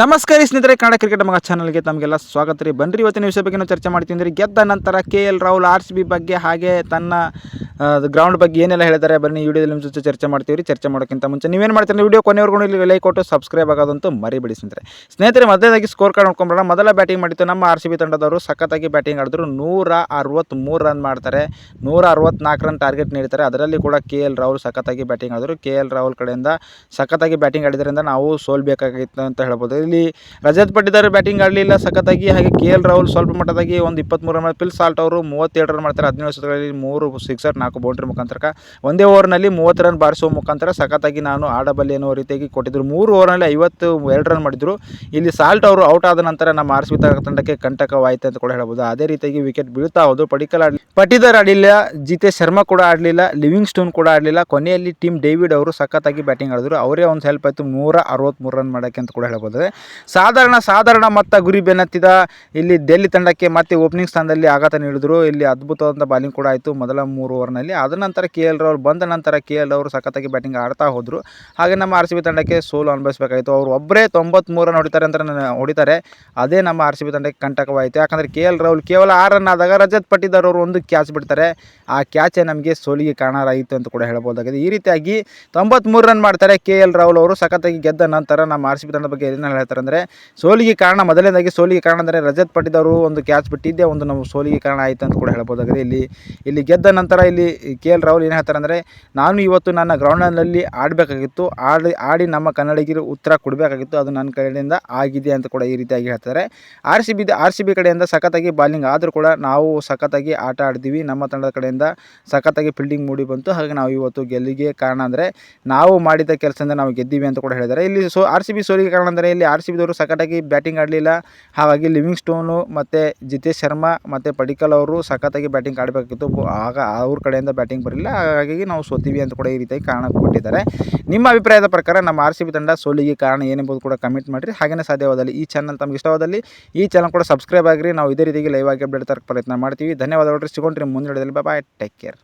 ನಮಸ್ಕಾರ ಸ್ನೇಹಿತರೆ, ಕನ್ನಡ ಕ್ರಿಕೆಟ್ ಮಗ ಚಾನಲ್ಗೆ ತಮಗೆಲ್ಲ ಸ್ವಾಗತ ರೀ. ಬನ್ರಿ, ಇವತ್ತಿನ ವಿಷಯ ಬಗ್ಗೆ ನಾವು ಚರ್ಚೆ ಮಾಡ್ತೀನಿ ರೀ ಗೆದ್ದ ನಂತರ K L Rahul R C B ಬಗ್ಗೆ ಹಾಗೆ ತನ್ನ ಗ್ರೌಂಡ್ ಬಗ್ಗೆ ಏನೆಲ್ಲ ಹೇಳ್ತಾರೆ, ಬನ್ನಿ ವಿಡಿಯೋದಲ್ಲಿ ನಿಮ್ಮ ಜೊತೆ ಚರ್ಚೆ ಮಾಡ್ತೀವಿ ಚರ್ಚೆ ಮಾಡೋಕ್ಕಿಂತ ಮುಂಚೆ ನೀವೇನು ಮಾಡ್ತೀರಿ ವಿಡಿಯೋ ಕೊನೆವರೆಗೂ ಇಲ್ಲಿ ಲೈಕ್ ಕೊಟ್ಟು ಸಬ್ಸ್ಕ್ರೈಬ್ ಆಗೋದಂತೂ ಮರಿಬೇಡಿ ಸ್ನೇಹಿತರೆ. ಸ್ನೇಹಿತರೆ ಮೊದಲೇದಾಗಿ ಸ್ಕೋರ್ ಕಾರ್ಡ್ ನೋಡ್ಕೊಂಬರೋಣ. ಮೊದಲ ಬ್ಯಾಟಿಂಗ್ ಮಾಡಿತ್ತು ನಮ್ಮ ಆರ್ ಸಿ ಬಿ ತಂಡದವರು. ಸಖತ್ತಾಗಿ ಬ್ಯಾಟಿಂಗ್ ಆಡಿದ್ರು. ನೂರ ಅರವತ್ತ್ಮೂರು ರನ್ ಮಾಡ್ತಾರೆ. ನೂರ ಅರವತ್ನಾಲ್ಕು ರನ್ ಟಾರ್ಗೆಟ್ ನೀಡ್ತಾರೆ. ಅದರಲ್ಲಿ ಕೂಡ ಕೆ ಎಲ್ ರಾಹುಲ್ ಸಖತ್ತಾಗಿ ಬ್ಯಾಟಿಂಗ್ ಆದರು ಕೆ ಎಲ್ ರಾಹುಲ್ ಕಡೆಯಿಂದ ಸಖತ್ತಾಗಿ ಬ್ಯಾಟಿಂಗ್ ಆಡಿದ್ರಿಂದ ನಾವು ಸೋಲ್ಬೇಕಾಗಿತ್ತು ಅಂತ ಹೇಳ್ಬೋದು. ಇಲ್ಲಿ ರಜತ್ ಪಟ್ಟಿದಾರ್ ಬ್ಯಾಟಿಂಗ್ ಆಡಲಿಲ್ಲ ಸಖತ್ತಾಗಿ. ಹಾಗೆ ಕೆ ಎಲ್ ರಾಹುಲ್ ಸ್ವಲ್ಪ ಮಟ್ಟದಾಗಿ ಒಂದು ಇಪ್ಪತ್ತ್ಮೂರು ರನ್ ಪಿಲ್ ಸಾಲ್ಟ್ ಅವರು ಮೂವತ್ತೇಳು ರನ್ ಮಾಡ್ತಾರೆ. ಹದಿನೇಳು ವರ್ಷಗಳಲ್ಲಿ ಮೂರು ಸಿಕ್ಸರ್ ನಾಲ್ಕು ಬೌಂಡ್ರಿ ಮುಖಾಂತರ ಒಂದೇ ಓವರ್ನಲ್ಲಿ ಮೂವತ್ತು ರನ್ ಬಾರಿಸುವ ಮುಖಾಂತರ ಸಖತ್ತಾಗಿ ನಾನು ಆಡಬಲ್ಲೆ ಅನ್ನೋ ರೀತಿಯಾಗಿ ಕೊಟ್ಟಿದ್ದರು ಮೂರು ಓವರ್ನಲ್ಲಿ ಐವತ್ತು, ಎರಡು ರನ್ ಮಾಡಿದ್ರು. ಇಲ್ಲಿ ಸಾಲ್ಟ್ ಅವರು ಔಟ್ ಆದ ನಂತರ ನಮ್ಮ ಆರ್ ತಂಡಕ್ಕೆ ಕಂಟಕವಾಯಿತು ಅಂತ ಕೂಡ ಹೇಳ್ಬೋದು. ಅದೇ ರೀತಿಯಾಗಿ ವಿಕೆಟ್ ಬೀಳ್ತಾ ಹೋದ್ರು. ಪಡಿಕಲ್ ಆಡಲಿ ಪಟಿದರ್ ಆಡಲಿಲ್ಲ, ಜಿತೇಶ್ ಶರ್ಮಾ ಕೂಡ ಆಡಲಿಲ್ಲ ಲಿವಿಂಗ್ ಸ್ಟೋನ್ ಕೂಡ ಆಡಲಿಲ್ಲ. ಕೊನೆಯಲ್ಲಿ ಟೀಮ್ ಡೇವಿಡ್ ಅವರು ಸಖತ್ತಾಗಿ ಬ್ಯಾಟಿಂಗ್ ಆಡಿದ್ರು. ಅವರೇ ಒಂದು ಹೆಲ್ಪ್ ಆಯಿತು ನೂರ ಅರವತ್ತ್ಮೂರು ರನ್ ಮಾಡೋಕ್ಕೆ ಅಂತ ಕೂಡ ಹೇಳ್ಬೋದು. ಸಾಧಾರಣ ಸಾಧಾರಣ ಮತ್ತು ಗುರಿ ಬೆನ್ನತ್ತಿದ ಇಲ್ಲಿ ಡೆಲ್ಲಿ ತಂಡಕ್ಕೆ ಮತ್ತೆ ಓಪನಿಂಗ್ ಸ್ಥಾನದಲ್ಲಿ ಆಘಾತ ನೀಡಿದ್ರು. ಇಲ್ಲಿ ಅದ್ಭುತವಾದಂಥ ಬಾಲಿಂಗ್ ಕೂಡ ಆಯಿತು. ಮೊದಲ ಮೂರು ಓವರ್ನಲ್ಲಿ ಅದ ನಂತರ ಕೆ ಎಲ್ ರಾಹುಲ್ ಬಂದ ನಂತರ ಕೆ ಎಲ್ ಅವರು ಸಖತ್ತಾಗಿ ಬ್ಯಾಟಿಂಗ್ ಆಡ್ತಾ ಹೋದರು. ಹಾಗೆ ನಮ್ಮ ಆರ್ ಸಿ ಬಿ ತಂಡಕ್ಕೆ ಸೋಲು ಅನುಭವಿಸಬೇಕಾಯಿತು. ಅವರು ಒಬ್ಬರೇ ತೊಂಬತ್ಮೂರು ರನ್ ಹೊಡಿತಾರೆ ಅಂತ ಹೊಡಿತಾರೆ. ಅದೇ ನಮ್ಮ ಆರ್ ಸಿ ಬಿ ತಂಡಕ್ಕೆ ಕಂಟಕವಾಯಿತು. ಯಾಕಂದರೆ ಕೆ ಎಲ್ ರಾಹುಲ್ ಕೇವಲ ಆರು ರನ್ ಆದಾಗ ರಜತ್ ಪಟ್ಟಿದಾರ್ ಅವರು ಒಂದು ಕ್ಯಾಚ್ ಬಿಡ್ತಾರೆ. ಆ ಕ್ಯಾಚೇ ನಮಗೆ ಸೋಲಿಗೆ ಕಾರಣರಾಯಿತು ಅಂತ ಕೂಡ ಹೇಳ್ಬೋದಾಗಿದೆ ಈ ರೀತಿಯಾಗಿ ತೊಂಬತ್ಮೂರು ರನ್ ಮಾಡ್ತಾರೆ ಕೆ ಎಲ್ ರಾಹುಲ್ ಅವರು ಸಖತ್ತಾಗಿ ಗೆದ್ದ ನಂತರ ನಮ್ಮ ಆರ್ ಸಿ ಬಿ ತಂಡದ ಬಗ್ಗೆ ಏನೇನು ಹೇಳ್ತಾರೆ ಅಂದರೆ, ಸೋಲಿಗೆ ಕಾರಣ ಮೊದಲನೇದಾಗಿ ಸೋಲಿಗೆ ಕಾರಣ ಅಂದರೆ ರಜತ್ ಪಟ್ಟಿದ್ದವರು ಒಂದು ಕ್ಯಾಚ್ ಬಿಟ್ಟಿದ್ದೆ ಒಂದು ನಮ್ಮ ಸೋಲಿಗೆ ಕಾರಣ ಆಯಿತು ಅಂತ ಕೂಡ ಹೇಳ್ಬೋದಾಗಿದೆ ಇಲ್ಲಿ ಇಲ್ಲಿ ಗೆದ್ದ ನಂತರ ಇಲ್ಲಿ ಕೆ ಎಲ್ ರಾಹುಲ್ ಏನು ಹೇಳ್ತಾರೆ ಅಂದರೆ, ನಾನು ಇವತ್ತು ನನ್ನ ಗ್ರೌಂಡ್ನಲ್ಲಿ ಆಡಬೇಕಾಗಿತ್ತು. ಆಡಿ ಆಡಿ ನಮ್ಮ ಕನ್ನಡಿಗರು ಉತ್ತರ ಕೊಡಬೇಕಾಗಿತ್ತು. ಅದು ನನ್ನ ಕಡೆಯಿಂದ ಆಗಿದೆ ಅಂತ ಕೂಡ ಈ ರೀತಿಯಾಗಿ ಹೇಳ್ತಾರೆ. R C B R C B ಕಡೆಯಿಂದ ಸಖತ್ತಾಗಿ ಬಾಲಿಂಗ್ ಆದರೂ ಕೂಡ ನಾವು ಸಖತ್ತಾಗಿ ಆಟ ಆಡ್ತೀವಿ. ನಮ್ಮ ತಂಡದ ಕಡೆಯಿಂದ ಸಖತ್ತಾಗಿ ಫೀಲ್ಡಿಂಗ್ ಮೂಡಿ ಬಂತು. ಹಾಗೆ ನಾವು ಇವತ್ತು ಗೆಲ್ಲಿಗೆ ಕಾರಣ ಅಂದರೆ, ನಾವು ಮಾಡಿದ ಕೆಲಸದಿಂದ ನಾವು ಗೆದ್ದೀವಿ ಅಂತ ಕೂಡ ಹೇಳಿದ್ದಾರೆ. ಇಲ್ಲಿ ಸೊ ಆರ್ ಸಿ ಬಿ ಸೋಲಿಗೆ ಕಾರಣ ಅಂದರೆ, ಇಲ್ಲಿ ಆರ್ ಸಿ ಬಿದವರು ಸಖತ್ತಾಗಿ ಬ್ಯಾಟಿಂಗ್ ಆಡಲಿಲ್ಲ. ಹಾಗಾಗಿ ಲಿವಿಂಗ್ ಸ್ಟೋನು ಮತ್ತು ಜಿತೇಶ್ ಶರ್ಮಾ ಮತ್ತು ಪಡಿಕಲ್ ಅವರು ಸಖತ್ತಾಗಿ ಬ್ಯಾಟಿಂಗ್ ಆಡಬೇಕಿತ್ತು ಆಗ ಅವ್ರ ಕಡೆಯಿಂದ ಬ್ಯಾಟಿಂಗ್ ಬರಲಿಲ್ಲ. ಹಾಗಾಗಿ ನಾವು ಸೋತೀವಿ ಅಂತ ಕೂಡ ಈ ರೀತಿಯಾಗಿ ಕಾರಣ ಕೊಟ್ಟಿದ್ದಾರೆ. ನಿಮ್ಮ ಅಭಿಪ್ರಾಯದ ಪ್ರಕಾರ ನಮ್ಮ ಆರ್ ಸಿ ತಂಡ ಸೋಲಿಗೆ ಕಾರಣ ಏನೆಂಬುದು ಕೂಡ ಕಮೆಂಟ್ ಮಾಡಿರಿ. ಹಾಗೆಯೇ ಸಾಧ್ಯವಾದಲ್ಲಿ ಈ ಚಾನಲ್ ತಮಗೆ ಇಷ್ಟವಾದಲ್ಲಿ ಈ ಚಾನಲ್ ಕೂಡ ಸಬ್ಸ್ಕ್ರೈಬ್ ಆಗಿರಿ. ನಾವು ಇದೇ ರೀತಿಯಾಗಿ ಲೈವ್ ಆಗಿ ಅಪ್ಡೇಟ್ ತರಕ್ಕೆ ಪ್ರಯತ್ನ ಮಾಡ್ತೀವಿ. ಧನ್ಯವಾದಗಳು ಸಿಗೊಂಡ್ರಿ ಮುಂದಿನ ಬಾಯ್ ಟೇಕ್ ಕೇರ್